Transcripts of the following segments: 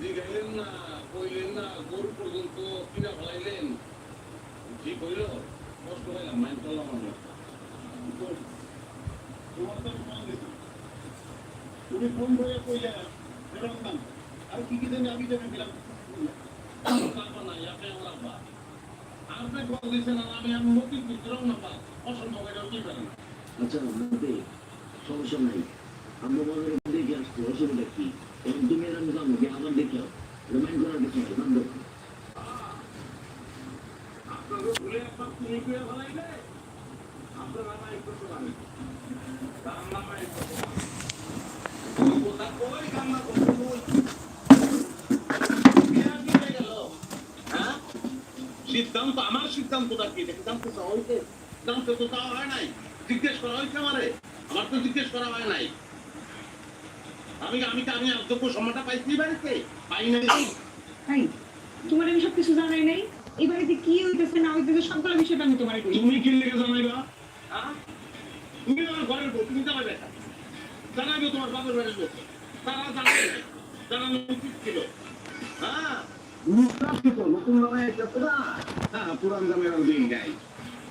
জিগাইলেন না, কইলেন না গরু পর্যন্ত কিনা ফেলাইলেন। ঠিক হইল কষ্ট হইলাম মাইন করলাম আমরা। তুমি ফোন করে কইলে এরকম দাম আর কি কি জানি আমি জানি দিলাম আপনি কল দিয়েছেন আমি আমি মতি ভিতরেও না পা অসম্ভব এটা কি করেন আচ্ছা মতে সমস্যা নাই। আমরা মনে অসুবিধা কি? সিদ্ধান্ত, আমার সিদ্ধান্তটা কি? সিদ্ধান্ত সিদ্ধান্ত তো তাও হয় নাই। জিজ্ঞেস করা হয়েছে আমারে। আমার তো জিজ্ঞেস করা হয় নাই। আমি আমি আমি যোগ্য সম্মানটা পাইছি বাড়িতে? পাই নাই। তাই? তোমার আমি সবকিছু জানাই নাই। এই বাড়িতে কি হইতেছে না হইতেছে সবগুলো বিষয়টা আমি তোমার তুমি কি লেগে জানাইবা? হ্যাঁ? তুমি আমার ঘরের বউ তুমি জানাইবে না। জানাইবে তোমার বাপের বাড়ির লোক তারা জানাবে। জানানো উচিত ছিল। হ্যাঁ নতুন নামে একটা হ্যাঁ পুরান জামের দিন গাই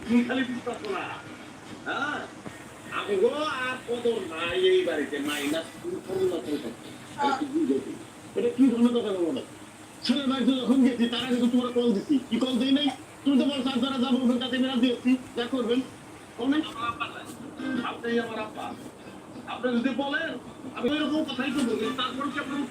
তুমি খালি বিশ্বাস না। হ্যাঁ আমগো আর কদর নাই এই বাড়িতে? মাইনাস তুমি? এটা কি ধরনের কথা বলো? বাড়িতে যখন গেছি তার আগে তোমার কল দিছি কি কল দেই নাই তুমি তো বলছো আপনারা যাব ওখান কাছে মেরা দিয়েছি যা করবেন অনেক আপনি আমার আপা আপনি যদি বলেন, আমি এরকম কথাই তো বলি তারপর কি আপনার